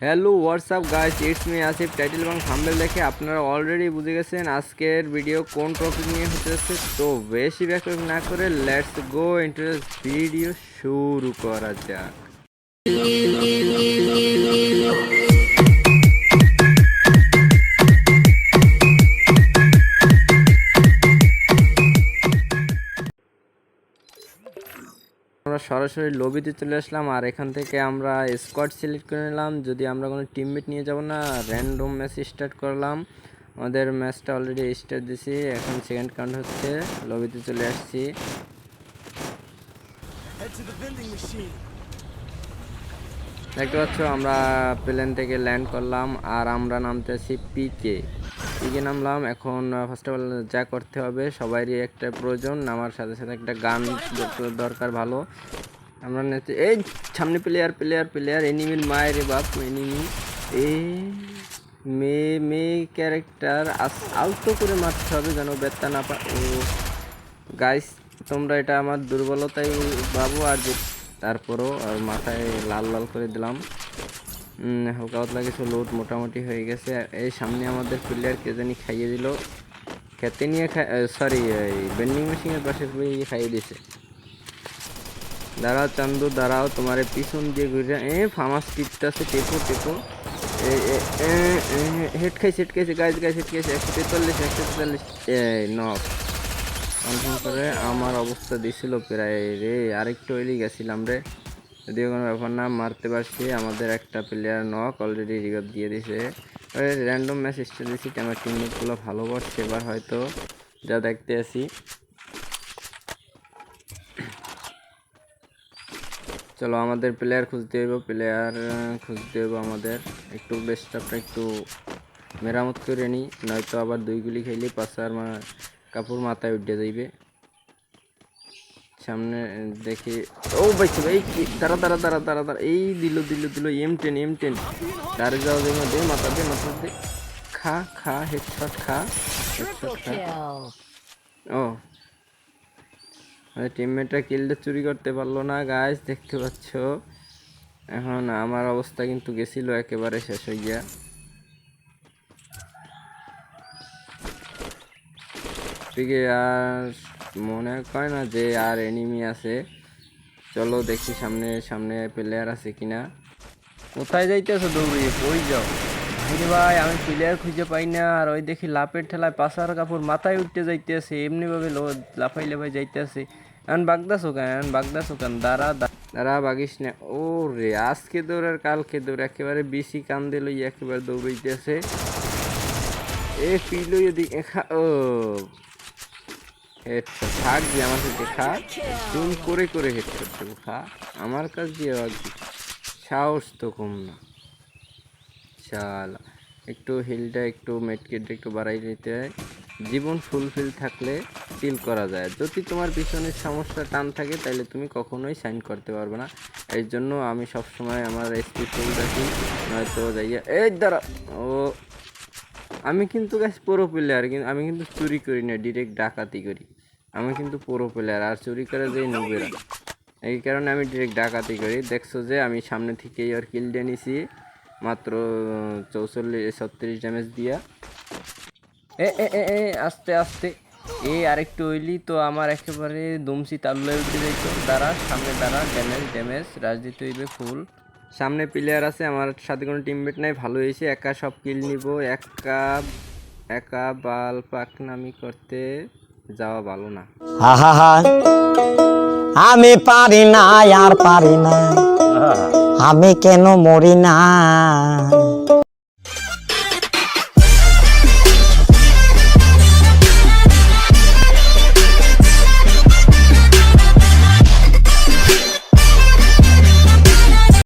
Hello WhatsApp guys it's me Asif title এবং thumbnail দেখে আপনারা অলরেডি বুঝে গেছেন আজকের ভিডিও কোন টপিক নিয়ে হতে যাচ্ছে। তো বেশি ব্যাকআপ না করে লেটস গো ইন্টারেস্ট ভিডিও শুরু করা যাক। আমরা সরাসরি লবিতে চলে আসলাম আর এখান থেকে আমরা স্কোয়াড সিলেক্ট করে নিলাম। যদি আমরা কোনো টিমমেট নিয়ে যাব না র্যান্ডম ম্যাচ স্টার্ট করলাম। আমাদের ম্যাচটা অলরেডি স্টার্ট দিছি এখন সেকেন্ড কাউন্ট হচ্ছে লবিতে চলে আসছি. দেখতে পাচ্ছ আমরা প্লেন থেকে ল্যান্ড করলাম আর আমরা নামতে নামতেছি পিকে পিকে নামলাম। এখন ফার্স্ট অফ অল যা করতে হবে সবারই একটা প্রয়োজন। নামার সাথে সাথে একটা গান দরকার ভালো। আমরা নেতে এই সামনে প্লেয়ার প্লেয়ার প্লেয়ার এনিমির মায়ের বাপ এনিমি এই মেয়ে মেয়ে ক্যারেক্টার আলতো করে মারতে হবে যেন বেত্তা না পা, ও। গাইস তোমরা এটা আমার দুর্বলতাই ভাবো, আর যে তারপরও আর মাথায় লাল লাল করে দিলাম। হালকা পাতলা কিছু লোড মোটামুটি হয়ে গেছে। এই সামনে আমাদের প্লেয়ার কে জানি খাইয়ে দিল। খেতে নিয়ে সরি বেন্ডিং মেশিনের পাশে গিয়ে খাইয়ে দিছে দাঁড়াও চান্দু, দাঁড়াও, তোমার পিছন দিয়ে ঘুরে এ ফামাস টিপটাছে টেপো টেপো। হেড খাইছে হেড খাইছে গাছ গাছ হেড খাইছে, একশো তেতাল্লিশ একশো তেতাল্লিশ। নক কনফার্ম করে আমার অবস্থা দিছিল প্রায় রে, আরেকটু ওইলি গেছিলাম রে। যদিও কোনো ব্যাপার না, মারতে পারছি। আমাদের একটা প্লেয়ার নক অলরেডি রিগত দিয়ে দিছে। র্যান্ডম ম্যাচ স্টার্ট দিছি আমার টিমমেটগুলো ভালো করছে, এবার হয়তো যা দেখতে আসি চলো আমাদের প্লেয়ার খুঁজতে হইব প্লেয়ার খুঁজতে হইব আমাদের। একটু বেস্টটা একটু মেরামত করে নিই, নয়তো আবার দুই গুলি খেলে মা কাপড় মাথায় উঠে যাইবে। সামনে দেখি। ও বাইছে এই তারা তারা তারা দাঁড়া দাঁড়া এই দিল দিল দিল এম টেন এম টেন দাঁড়ে যাওয়া যাবে দে মাথা দে মাথা দে। খা খা হেডশট খা হেডশট খা। ও। টিমমেটরা কিলটা চুরি করতে পারল না গাছ দেখতে পাচ্ছ? এখন আমার অবস্থা কিন্তু গেছিল একেবারে শেষ হয়ে গিয়া। দিকে আর মনে হয় না যে আর এনিমি আছে। চলো দেখি সামনে সামনে প্লেয়ার আছে কিনা। কোথায় যাইতেছো দৌড়িয়ে ওই যাও? ভাইরে ভাই, আমি প্লেয়ার খুঁজে পাই না। আর ওই দেখি লাপের ঠেলায় পাশার কাপড় মাথায় উঠতে যাইতেছে। এমনিভাবে লাফাই লাফাই যাইতেছে। এখন বাগদাসো কেন? এখন বাগদাসো কেন? দাঁড়া দাঁড়া বাগিস না। ও রে আজকে দৌড় আর কালকে দৌড়। একেবারে বেশি কান দিল একেবারে দৌড়াইতেছে। এ পিলো এদিকে খা ও। হেডশট, থাক যে আমার সাথে খা জুম করে করে হেডশট দেবো, খা। আমার কাছ দিয়ে সাহস তো কম না। চাল একটু হিলটা একটু মেটকেটটা একটু বাড়াই দিতে হয়। জীবন ফুলফিল থাকলে চিল করা যায়। যদি তোমার পিছনের সমস্যা টান থাকে, তাহলে তুমি কখনোই সাইন করতে পারবে না। এই জন্য আমি সবসময় আমার এসপি ফুল রাখি নয়তো যাইয়া এই দাঁড়া। ও, আমি কিন্তু গাছ পুরো প্লেয়ার কিন্তু আমি কিন্তু চুরি করি না ডিরেক্ট ডাকাতি করি। আমি কিন্তু পুরো প্লেয়ার আর চুরি করে যাই নবেরা এই কারণে আমি ডিরেক্ট ডাকাতি করি। দেখছ যে আমি সামনে থেকেই ওর কিল দিয়ে নিছি, মাত্র চৌচল্লিশ, ছত্রিশ ড্যামেজ দিয়া। এ এ এ আস্তে আস্তে। এ, আরেকটু হইলি তো আমার একেবারে দমসি তাল্লু উঠে যাইত। দাঁড়া, সামনে দাঁড়া ড্যামেজ ড্যামেজ রাজনীতি হইবে ফুল সামনে প্লেয়ার আছে, আমার সাথে কোনো টিমমেট নাই, ভালো হয়েছে একা সব কিল নিব। একা একা বাল পাকনামি করতে যাওয়া ভালো না। আহা আমি পারি না আর পারি না। আমি কেন মরি না?